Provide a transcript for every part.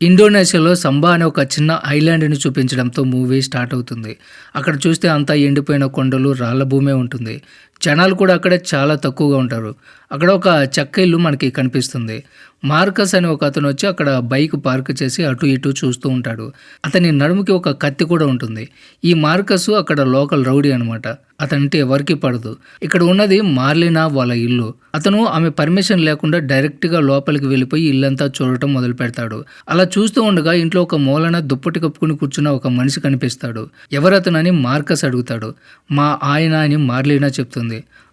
ఇండోనేషియాలో సంబా అనే ఒక చిన్న ఐలాండ్ని చూపించడంతో మూవీ స్టార్ట్ అవుతుంది. అక్కడ చూస్తే అంతా ఎండిపోయిన కొండలు రాళ్ళ భూమే ఉంటుంది. జనాలు కూడా అక్కడ చాలా తక్కువగా ఉంటారు. అక్కడ ఒక చెక్క ఇల్లు మనకి కనిపిస్తుంది. మార్కస్ అనే ఒక అతను వచ్చి అక్కడ బైక్ పార్క్ చేసి అటు ఇటు చూస్తూ ఉంటాడు. అతని నడుముకి ఒక కత్తి కూడా ఉంటుంది. ఈ మార్కస్ అక్కడ లోకల్ రౌడీ అనమాట అతనంటే ఎవరికి పడదు. ఇక్కడ ఉన్నది మార్లినా వాళ్ళ ఇల్లు. అతను ఆమె పర్మిషన్ లేకుండా డైరెక్ట్గా లోపలికి వెళ్ళిపోయి ఇల్లంతా చూడటం మొదలు పెడతాడు. అలా చూస్తూ ఉండగా ఇంట్లో ఒక మూలన దుప్పటి కప్పుకుని కూర్చున్న ఒక మనిషి కనిపిస్తాడు. ఎవరతనని మార్కస్ అడుగుతాడు. మా ఆయన అని మార్లినా చెప్తుంది.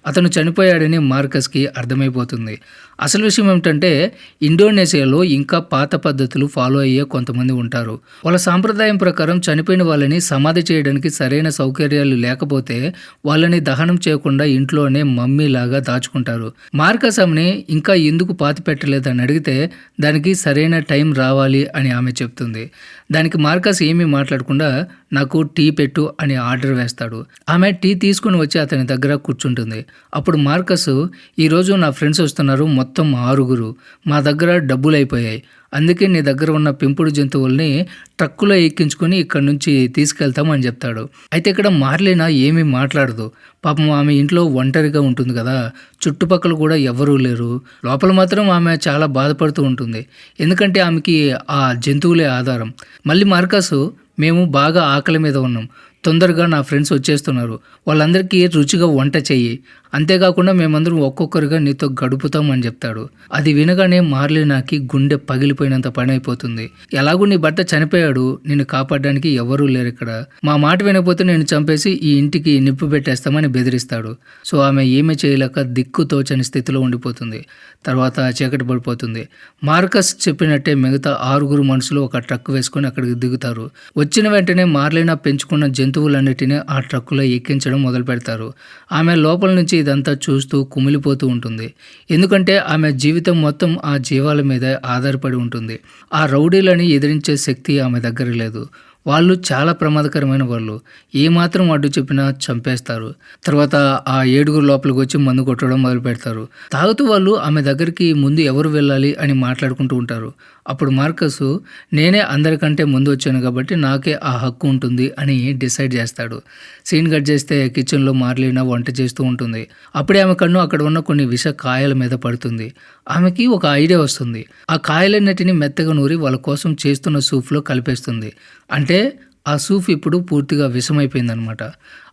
అతను చనిపోయాడని మార్కస్కి అర్థమైపోతుంది. అసలు విషయం ఏమిటంటే ఇండోనేషియాలో ఇంకా పాత పద్ధతులు ఫాలో అయ్యే కొంతమంది ఉంటారు. వాళ్ళ సాంప్రదాయం ప్రకారం చనిపోయిన వాళ్ళని సమాధి చేయడానికి సరైన సౌకర్యాలు లేకపోతే వాళ్ళని దహనం చేయకుండా ఇంట్లోనే మమ్మీలాగా దాచుకుంటారు. మార్కస్ ఆమెని ఇంకా ఎందుకు పాతి పెట్టలేదని అడిగితే దానికి సరైన టైం రావాలి అని ఆమె చెప్తుంది. దానికి మార్కస్ ఏమీ మాట్లాడకుండా నాకు టీ పెట్టు అని ఆర్డర్ వేస్తాడు. ఆమె టీ తీసుకుని వచ్చి అతని దగ్గర కూర్చుంటుంది. అప్పుడు మార్కస్ ఈరోజు నా ఫ్రెండ్స్ వస్తున్నారు మొత్తం ఆరుగురు మా దగ్గర డబ్బులు అయిపోయాయి అందుకే నీ దగ్గర ఉన్న పెంపుడు జంతువుల్ని ట్రక్కులో ఎక్కించుకొని ఇక్కడ నుంచి తీసుకెళ్తామని చెప్తాడు. అయితే ఇక్కడ మార్లేనా ఏమీ మాట్లాడదు. పాపం ఆమె ఇంట్లో ఒంటరిగా ఉంటుంది కదా. చుట్టుపక్కల కూడా ఎవరూ లేరు. లోపల మాత్రం ఆమె చాలా బాధపడుతూ ఉంటుంది. ఎందుకంటే ఆమెకి ఆ జంతువులే ఆధారం. మళ్ళీ మార్కస్ మేము బాగా ఆకలి మీద ఉన్నాం. తొందరగా నా ఫ్రెండ్స్ వచ్చేస్తున్నారు. వాళ్ళందరికీ రుచిగా వంట చెయ్యి. అంతేకాకుండా మేమందరం ఒక్కొక్కరుగా నీతో గడుపుతాం అని చెప్తాడు. అది వినగానే మార్లినాకి గుండె పగిలిపోయినంత పని అయిపోతుంది ఎలాగూ నీ భర్త చనిపోయాడు నిన్ను కాపాడడానికి ఎవరూ లేరు ఇక్కడ. మా మాట వినకపోతే నేను చంపేసి ఈ ఇంటికి నిప్పు పెట్టేస్తామని బెదిరిస్తాడు. సో ఆమె ఏమీ చేయలేక దిక్కు తోచని స్థితిలో ఉండిపోతుంది. తర్వాత చీకటి పడిపోతుంది. మార్కస్ చెప్పినట్టే మిగతా ఆరుగురు మనుషులు ఒక ట్రక్ వేసుకొని అక్కడికి దిగుతారు. వచ్చిన వెంటనే మార్లీనా పెంచుకున్న జంతువులన్నిటినీ ఆ ట్రక్కులో ఎక్కించడం మొదలు పెడతారు ఆమె లోపల నుంచి ఇదంతా చూస్తూ కుమిలిపోతూ ఉంటుంది. ఎందుకంటే ఆమె జీవితం మొత్తం ఆ జీవాల మీద ఆధారపడి ఉంటుంది. ఆ రౌడీలని ఎదిరించే శక్తి ఆమె దగ్గర లేదు. వాళ్ళు చాలా ప్రమాదకరమైన వాళ్ళు. ఏమాత్రం అడ్డు చెప్పినా చంపేస్తారు. తర్వాత ఆ ఏడుగురు లోపలికి వచ్చి మందు కొట్టడం మొదలు పెడతారు తాగుతూ వాళ్ళు ఆమె దగ్గరికి ముందు ఎవరు వెళ్ళాలి అని మాట్లాడుకుంటూ ఉంటారు. అప్పుడు మార్కస్ నేనే అందరికంటే ముందు వచ్చాను కాబట్టి నాకే ఆ హక్కు ఉంటుంది అని డిసైడ్ చేస్తాడు. సీన్ కట్ చేస్తే కిచెన్లో మార్లినా వంట చేస్తూ ఉంటుంది. అప్పుడే ఆమె కన్ను అక్కడ ఉన్న కొన్ని విష కాయల మీద పడుతుంది. ఆమెకి ఒక ఐడియా వస్తుంది. ఆ కాయలన్నిటిని మెత్తగా నూరి వాళ్ళ కోసం చేస్తున్న సూప్లో కలిపేస్తుంది. అంటే ఆ సూప్ ఇప్పుడు పూర్తిగా విషమైపోయిందనమాట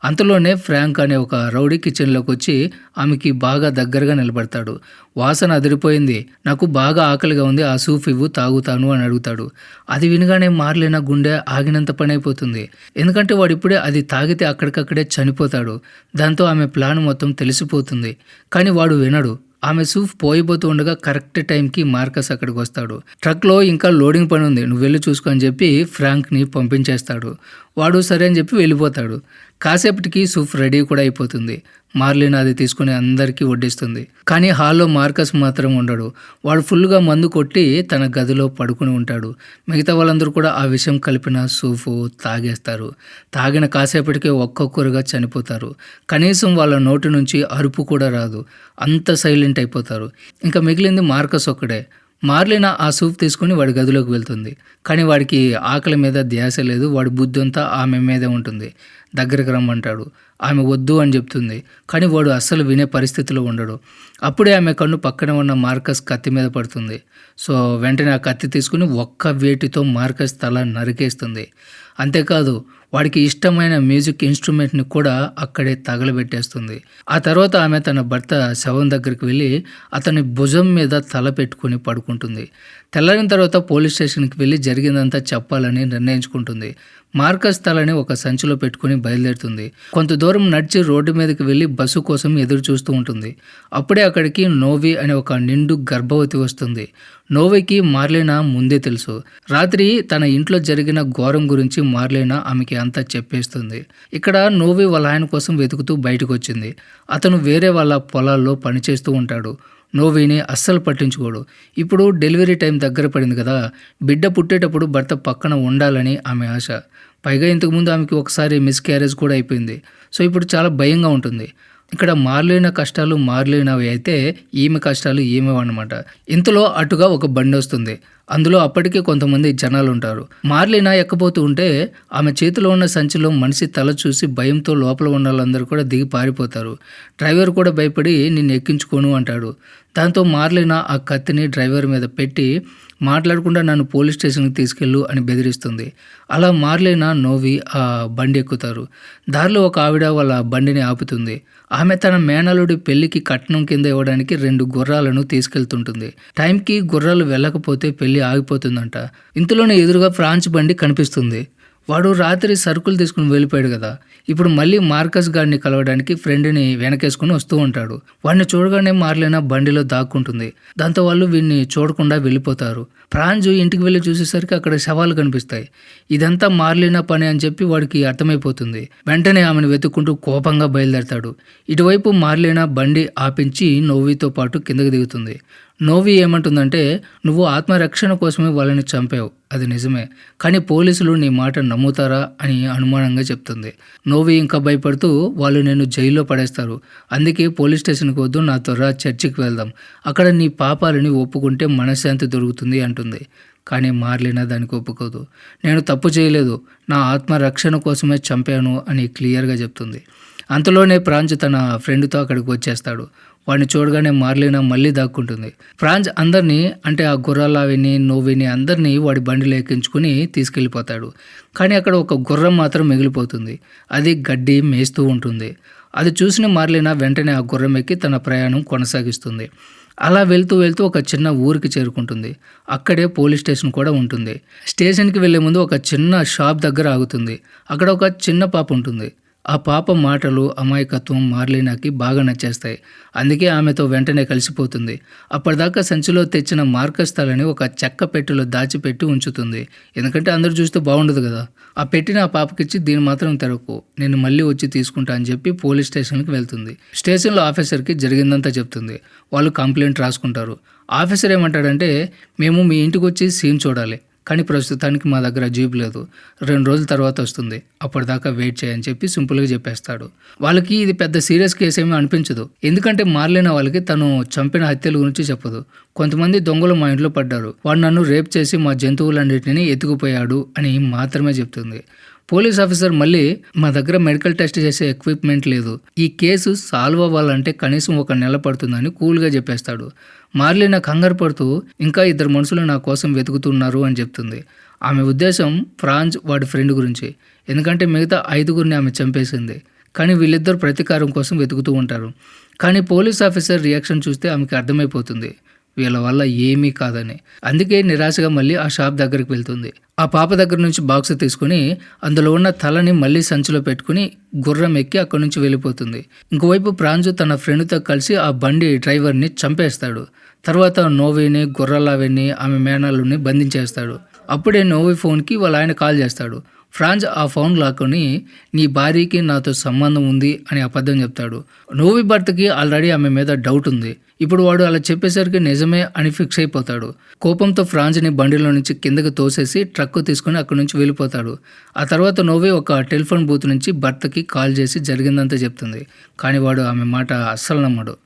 అంతలోనే ఫ్రాంక్ అనే ఒక రౌడీ కిచెన్లోకి వచ్చి ఆమెకి బాగా దగ్గరగా నిలబడతాడు. వాసన అదిరిపోయింది. నాకు బాగా ఆకలిగా ఉంది ఆ సూప్ ఇవ్వు తాగుతాను అని అడుగుతాడు. అది వినగానే మారలేన గుండె ఆగినంత పని అయిపోతుంది ఎందుకంటే వాడు ఇప్పుడే అది తాగితే అక్కడికక్కడే చనిపోతాడు. దాంతో ఆమె ప్లాన్ మొత్తం తెలిసిపోతుంది. కానీ వాడు వినడు. ఆమె సూఫ్ పోయిపోతూ ఉండగా కరెక్ట్ టైంకి మార్కస్ అక్కడికి వస్తాడు. ట్రక్లో ఇంకా లోడింగ్ పని ఉంది. నువ్వు వెళ్ళి చూసుకో అని చెప్పి ఫ్రాంక్ని పంపించేస్తాడు. వాడు సరే అని చెప్పి వెళ్ళిపోతాడు. కాసేపటికి సూఫ్ రెడీ కూడా అయిపోతుంది. మార్లిన్ అది తీసుకుని అందరికీ వడ్డిస్తుంది. కానీ హాల్లో మార్కస్ మాత్రం ఉండడు. వాడు ఫుల్గా మందు కొట్టి తన గదిలో పడుకుని ఉంటాడు. మిగతా వాళ్ళందరూ కూడా ఆ విషయం కలిపిన సూఫ్ తాగేస్తారు. తాగిన కాసేపటికే ఒక్కొక్కరుగా చనిపోతారు. కనీసం వాళ్ళ నోటి నుంచి అరుపు కూడా రాదు. అంత సైలెంట్ అయిపోతారు. ఇంకా మిగిలింది మార్కస్ ఒక్కడే. మార్లిన ఆ సూప్ తీసుకుని వాడి గదిలోకి వెళ్తుంది. కానీ వాడికి ఆకలి మీద ధ్యాస లేదు వాడి బుద్ధి అంతా ఆమె మీదే ఉంటుంది. దగ్గరికి రమ్మంటాడు. ఆమె వద్దు అని చెప్తుంది. కానీ వాడు అస్సలు వినే పరిస్థితిలో ఉండడు. అప్పుడే ఆమె కన్ను పక్కన ఉన్న మార్కస్ కత్తి మీద పడుతుంది. సో వెంటనే ఆ కత్తి తీసుకుని ఒక్క వేటితో మార్కస్ తల నరికేస్తుంది. అంతేకాదు వాడికి ఇష్టమైన మ్యూజిక్ ఇన్స్ట్రుమెంట్ని కూడా అక్కడే తగలబెట్టేస్తుంది. ఆ తర్వాత ఆమె తన భర్త శవం దగ్గరికి వెళ్ళి అతని భుజం మీద తల పెట్టుకుని పడుకుంటుంది. తెల్లారిన తర్వాత పోలీస్ స్టేషన్కి వెళ్ళి జరిగిందంతా చెప్పాలని నిర్ణయించుకుంటుంది. మార్కస్ తలని ఒక సంచిలో పెట్టుకుని బయలుదేరుతుంది. కొంత దూరం నడిచి రోడ్డు మీదకి వెళ్ళి బస్సు కోసం ఎదురు చూస్తూ ఉంటుంది. అప్పుడే అక్కడికి నోవి అనే ఒక నిండు గర్భవతి వస్తుంది. నోవికి మార్లేనా ముందే తెలుసు. రాత్రి తన ఇంట్లో జరిగిన ఘోరం గురించి మార్లేనా ఆమెకి అంతా చెప్పేస్తుంది. ఇక్కడ నోవి వాళ్ళ ఆయన కోసం వెతుకుతూ బయటకు వచ్చింది అతను వేరే వాళ్ళ పొలాల్లో పనిచేస్తూ ఉంటాడు. నోవిని అస్సలు పట్టించుకోడు. ఇప్పుడు డెలివరీ టైం దగ్గర పడింది కదా బిడ్డ పుట్టేటప్పుడు భర్త పక్కన ఉండాలని ఆమె ఆశ. పైగా ఇంతకుముందు ఆమెకి ఒకసారి మిస్ క్యారేజ్ కూడా అయిపోయింది. సో ఇప్పుడు చాలా భయంగా ఉంటుంది. ఇక్కడ మారలేని కష్టాలు మారలేనవి అయితే ఈమె కష్టాలు ఈమె అనమాట ఇంతలో అటుగా ఒక బండి వస్తుంది. అందులో అప్పటికే కొంతమంది జనాలు ఉంటారు మార్లినా ఎక్కపోతూ ఉంటే ఆమె చేతిలో ఉన్న సంచిలో మనిషి తల చూసి భయంతో లోపల ఉన్న వాళ్ళందరూ కూడా దిగి పారిపోతారు. డ్రైవర్ కూడా భయపడి నిన్ను ఎక్కించుకోను అంటాడు. దాంతో మార్లినా ఆ కత్తిని డ్రైవర్ మీద పెట్టి మాట్లాడకుండా నన్ను పోలీస్ స్టేషన్కి తీసుకెళ్ళు అని బెదిరిస్తుంది. అలా మార్లేనా నోవి ఆ బండి ఎక్కుతారు. దారిలో ఒక ఆవిడ వాళ్ళ బండిని ఆపుతుంది. ఆమె తన మేనలుడి పెళ్ళికి కట్నం కింద ఇవ్వడానికి రెండు గుర్రాలను తీసుకెళ్తుంటుంది. టైంకి గుర్రాలు వెళ్ళకపోతే పెళ్ళి ఆగిపోతుందంట. ఇంతలోనే ఎదురుగా ఫ్రాన్స్ బండి కనిపిస్తుంది. వాడు రాత్రి సరుకులు తీసుకుని వెళ్ళిపోయాడు కదా. ఇప్పుడు మళ్ళీ మార్కస్ గారిని కలవడానికి ఫ్రెండ్ని వెనకేసుకుని వస్తూ ఉంటాడు. వాడిని చూడగానే మార్లేనా బండిలో దాక్కుంటుంది. దాంతో వాళ్ళు వీడిని చూడకుండా వెళ్ళిపోతారు. ప్రాంజు ఇంటికి వెళ్ళి చూసేసరికి అక్కడ శవాలు కనిపిస్తాయి. ఇదంతా మార్లేనా పని అని చెప్పి వాడికి అర్థమైపోతుంది. వెంటనే ఆమెను వెతుక్కుంటూ కోపంగా బయలుదేరతాడు. ఇటువైపు మార్లేనా బండి ఆపించి నోవితో పాటు కిందకి దిగుతుంది. నోవి ఏమంటుందంటే నువ్వు ఆత్మరక్షణ కోసమే వాళ్ళని చంపావు. అది నిజమే. కానీ పోలీసులు నీ మాట నమ్ముతారా? అని అనుమానంగా చెప్తుంది. నోవి ఇంకా భయపడుతూ వాళ్ళు నేను జైల్లో పడేస్తారు. అందుకే పోలీస్ స్టేషన్కి వద్దు నా త్వర చర్చికి వెళ్దాం. అక్కడ నీ పాపాలని ఒప్పుకుంటే మనశ్శాంతి దొరుకుతుంది అంటుంది. కానీ మార్లినా దానికి ఒప్పుకోదు. నేను తప్పు చేయలేదు. నా ఆత్మరక్షణ కోసమే చంపాను అని క్లియర్గా చెప్తుంది. అంతలోనే ప్రాంచ్ తన ఫ్రెండ్తో అక్కడికి వచ్చేస్తాడు. వాడిని చూడగానే మార్లినా మళ్ళీ దాక్కుంటుంది. ఫ్రాన్స్ అందరినీ అంటే ఆ గుర్రాలావిని నోవిని అందరినీ వాడి బండిలో ఎక్కించుకుని తీసుకెళ్ళిపోతాడు. కానీ అక్కడ ఒక గుర్రం మాత్రం మిగిలిపోతుంది. అది గడ్డి మేస్తూ ఉంటుంది. అది చూసిన మార్లినా వెంటనే ఆ గుర్రం ఎక్కి తన ప్రయాణం కొనసాగిస్తుంది. అలా వెళ్తూ వెళ్తూ ఒక చిన్న ఊరికి చేరుకుంటుంది. అక్కడే పోలీస్ స్టేషన్ కూడా ఉంటుంది. స్టేషన్కి వెళ్ళే ముందు ఒక చిన్న షాప్ దగ్గర ఆగుతుంది. అక్కడ ఒక చిన్న పాప ఉంటుంది. ఆ పాప మాటలు అమాయకత్వం మార్లినాకి బాగా నచ్చేస్తాయి. అందుకే ఆమెతో వెంటనే కలిసిపోతుంది. అప్పటిదాకా సంచిలో తెచ్చిన మార్కస్ తలని ఒక చెక్క పెట్టెలో దాచిపెట్టి ఉంచుతుంది. ఎందుకంటే అందరూ చూస్తే బాగుండదు కదా. ఆ పెట్టిన ఆ పాపకిచ్చి దీన్ని మాత్రం తెరకు. నేను మళ్ళీ వచ్చి తీసుకుంటా అని చెప్పి పోలీస్ స్టేషన్కి వెళ్తుంది. స్టేషన్లో ఆఫీసర్కి జరిగిందంతా చెప్తుంది. వాళ్ళు కంప్లైంట్ రాసుకుంటారు. ఆఫీసర్ ఏమంటాడంటే మేము మీ ఇంటికి వచ్చి సీన్ చూడాలి. కానీ ప్రస్తుతానికి మా దగ్గర జీప్ లేదు. రెండు రోజుల తర్వాత వస్తుంది. అప్పటిదాకా వెయిట్ చేయని చెప్పి సింపుల్గా చెప్పేస్తాడు. వాళ్ళకి ఇది పెద్ద సీరియస్ కేసు ఏమీ అనిపించదు. ఎందుకంటే మారలేని వాళ్ళకి తను చంపిన హత్యల గురించి చెప్పదు. కొంతమంది దొంగలు మా ఇంట్లో పడ్డారు. వాడు నన్ను రేప్ చేసి మా జంతువులన్నింటినీ ఎత్తుకుపోయాడు అని మాత్రమే చెప్తుంది. పోలీస్ ఆఫీసర్ మళ్ళీ మా దగ్గర మెడికల్ టెస్ట్ చేసే ఎక్విప్మెంట్ లేదు. ఈ కేసు సాల్వ్ అవ్వాలంటే కనీసం ఒక నెల పడుతుందని కూల్గా చెప్పేస్తాడు. మార్లిన కంగారు పడుతూ ఇంకా ఇద్దరు మనుషులు నా కోసం వెతుకుతున్నారు అని చెప్తుంది. ఆమె ఉద్దేశం ఫ్రాన్స్ వాడి ఫ్రెండ్ గురించి. ఎందుకంటే మిగతా ఐదుగురిని ఆమె చంపేసింది. కానీ వీళ్ళిద్దరు ప్రతీకారం కోసం వెతుకుతూ ఉంటారు. కానీ పోలీస్ ఆఫీసర్ రియాక్షన్ చూస్తే ఆమెకి అర్థమైపోతుంది. వీళ్ళ వల్ల ఏమీ కాదని. అందుకే నిరాశగా మళ్ళీ ఆ షాప్ దగ్గరికి వెళ్తుంది. ఆ పాప దగ్గర నుంచి బాక్స్ తీసుకుని అందులో ఉన్న తలని మళ్ళీ సంచిలో పెట్టుకుని గుర్రం ఎక్కి అక్కడి నుంచి వెళ్ళిపోతుంది. ఇంకోవైపు ప్రాంజు తన ఫ్రెండ్తో కలిసి ఆ బండి డ్రైవర్ని చంపేస్తాడు. తర్వాత నోవిని గుర్రలావిని ఆమె మేనల్ని బంధించేస్తాడు. అప్పుడే నోవి ఫోన్కి వాళ్ళ ఆయన కాల్ చేస్తాడు. ఫ్రాన్స్ ఆ ఫోన్ లాక్కొని నీ భార్యకి నాతో సంబంధం ఉంది అని అబద్ధం చెప్తాడు. నోవి భర్తకి ఆల్రెడీ ఆమె మీద డౌట్ ఉంది. ఇప్పుడు వాడు అలా చెప్పేసరికి నిజమే అని ఫిక్స్ అయిపోతాడు. కోపంతో ఫ్రాన్స్ని బండిలో నుంచి కిందకి తోసేసి ట్రక్ తీసుకుని అక్కడి నుంచి వెళ్ళిపోతాడు. ఆ తర్వాత నోవి ఒక టెలిఫోన్ బూత్ నుంచి భర్తకి కాల్ చేసి జరిగిందంతా చెప్తుంది. కానీ వాడు ఆమె మాట అస్సలు నమ్మడు.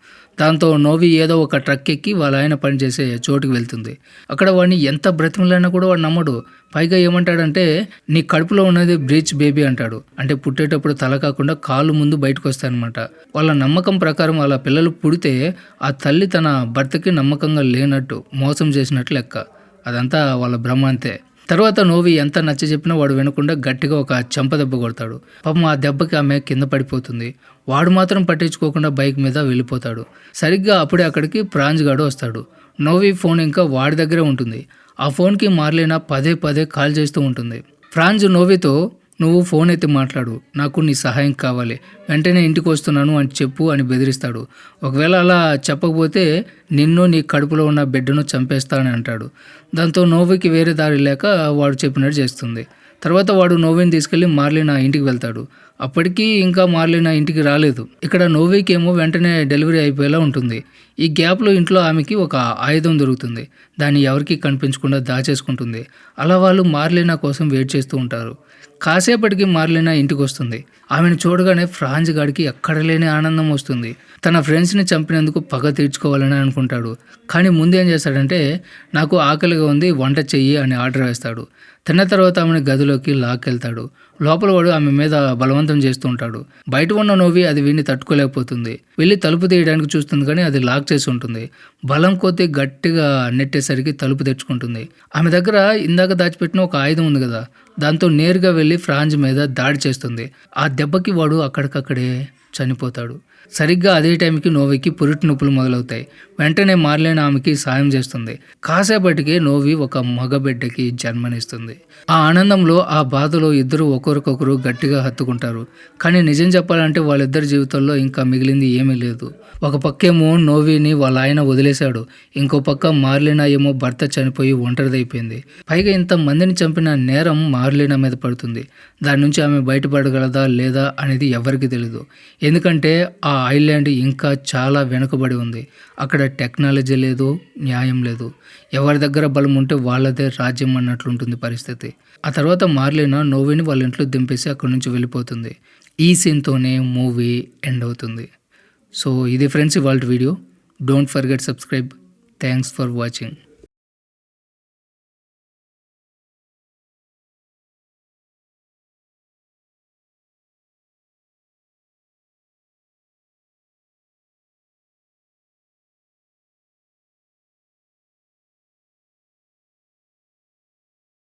దాంతో నోవి ఏదో ఒక ట్రక్ ఎక్కి వాళ్ళ ఆయన పనిచేసే చోటుకి వెళ్తుంది. అక్కడ వాడిని ఎంత బ్రతిమలైనా కూడా వాడు నమ్మడు. పైగా ఏమంటాడంటే నీ కడుపులో ఉన్నది బ్రీచ్ బేబీ అంటాడు. అంటే పుట్టేటప్పుడు తల కాకుండా కాలు ముందు బయటకు వస్తాయన్నమాట వాళ్ళ నమ్మకం ప్రకారం వాళ్ళ పిల్లలు పుడితే ఆ తల్లి తన భర్తకి నమ్మకంగా లేనట్టు మోసం చేసినట్లు లెక్క. అదంతా వాళ్ళ భ్రమ అంతే. తర్వాత నోవి ఎంత నచ్చ చెప్పినా వాడు వినకుండా గట్టిగా ఒక చెంప దెబ్బ కొడతాడు. పాపం ఆ దెబ్బకి ఆమె కింద పడిపోతుంది. వాడు మాత్రం పట్టించుకోకుండా బైక్ మీద వెళ్ళిపోతాడు. సరిగ్గా అప్పుడే అక్కడికి ప్రాంజ్ గాడు వస్తాడు. నోవి ఫోన్ ఇంకా వాడి దగ్గరే ఉంటుంది. ఆ ఫోన్కి మార్లేనా పదే పదే కాల్ చేస్తూ ఉంటుంది. ఫ్రాన్స్ నోవితో నువ్వు ఫోన్ ఎత్తి మాట్లాడు. నాకు నీ సహాయం కావాలి. వెంటనే ఇంటికి వస్తున్నాను అని చెప్పు అని బెదిరిస్తాడు. ఒకవేళ అలా చెప్పకపోతే నిన్ను నీ కడుపులో ఉన్న బిడ్డను చంపేస్తానని అంటాడు. దాంతో నోవికి వేరే దారి లేక వాడు చెప్పినట్టు చేస్తుంది. తర్వాత వాడు నోవిని తీసుకెళ్ళి నా ఇంటికి వెళ్తాడు. అప్పటికీ ఇంకా మార్లిన ఇంటికి రాలేదు. ఇక్కడ నోవికి ఏమో వెంటనే డెలివరీ అయిపోయేలా ఉంటుంది. ఈ గ్యాప్లో ఇంట్లో ఆమెకి ఒక ఆయుధం దొరుకుతుంది. దాన్ని ఎవరికి కనిపించకుండా దాచేసుకుంటుంది. అలా వాళ్ళు మార్లినా కోసం వెయిట్ చేస్తూ ఉంటారు. కాసేపటికి మార్లినా ఇంటికి వస్తుంది ఆమెను చూడగానే ఫ్రాంజ్ గాడికి ఎక్కడ లేని ఆనందం వస్తుంది. తన ఫ్రెండ్స్ని చంపినందుకు పగ తీర్చుకోవాలని అనుకుంటాడు. కానీ ముందేం చేస్తాడంటే నాకు ఆకలిగా ఉంది వంట చెయ్యి అని ఆర్డర్ వేస్తాడు. తిన్న తర్వాత ఆమెను గదిలోకి లాక్కెళ్తాడు. లోపల వాడు ఆమె మీద బలవంతం చేస్తూ ఉంటాడు. బయట ఉన్న నోవి అది వీడిని తట్టుకోలేకపోతుంది. వెళ్ళి తలుపు తీయడానికి చూస్తుంది కానీ అది లాక్ చేసి ఉంటుంది. బలం కొద్దీ గట్టిగా నెట్టేసరికి తలుపు తెచ్చుకుంటుంది. ఆమె దగ్గర ఇందాక దాచిపెట్టిన ఒక ఆయుధం ఉంది కదా దాంతో నేరుగా వెళ్ళి ఫ్రాంజ్ మీద దాడి చేస్తుంది. ఆ దెబ్బకి వాడు అక్కడికక్కడే చనిపోతాడు. సరిగ్గా అదే టైంకి నోవికి పురిటి నొప్పులు మొదలవుతాయి. వెంటనే మార్లేని ఆమెకి సాయం చేస్తుంది. కాసేపటికే నోవి ఒక మగబిడ్డకి జన్మనిస్తుంది. ఆ ఆనందంలో ఆ బాధలో ఇద్దరు ఒకరికొకరు గట్టిగా హత్తుకుంటారు. కానీ నిజం చెప్పాలంటే వాళ్ళిద్దరి జీవితంలో ఇంకా మిగిలింది ఏమీ లేదు. ఒక పక్కేమో నోవిని వాళ్ళ ఆయన వదిలేశాడు. ఇంకో పక్క మార్లినా ఏమో భర్త చనిపోయి ఒంటరిదైపోయింది. పైగా ఇంత మందిని చంపిన నేరం మార్లినా మీద పడుతుంది. దాని నుంచి ఆమె బయటపడగలదా లేదా అనేది ఎవరికి తెలియదు ఎందుకంటే ఆ ఐలాండ్ ఇంకా చాలా వెనుకబడి ఉంది. అక్కడ టెక్నాలజీ లేదు న్యాయం లేదు. ఎవరి దగ్గర బలం ఉంటే వాళ్ళదే రాజ్యం అన్నట్లుంటుంది పరిస్థితి. ఆ తర్వాత మార్లిన నోవిని వాళ్ళ ఇంట్లో దింపేసి అక్కడి నుంచి వెళ్ళిపోతుంది. ఈ సీన్తోనే మూవీ ఎండ్ అవుతుంది. సో ఇది ఫ్రెండ్స్ ఇవాళ video. Don't forget subscribe. Thanks for watching.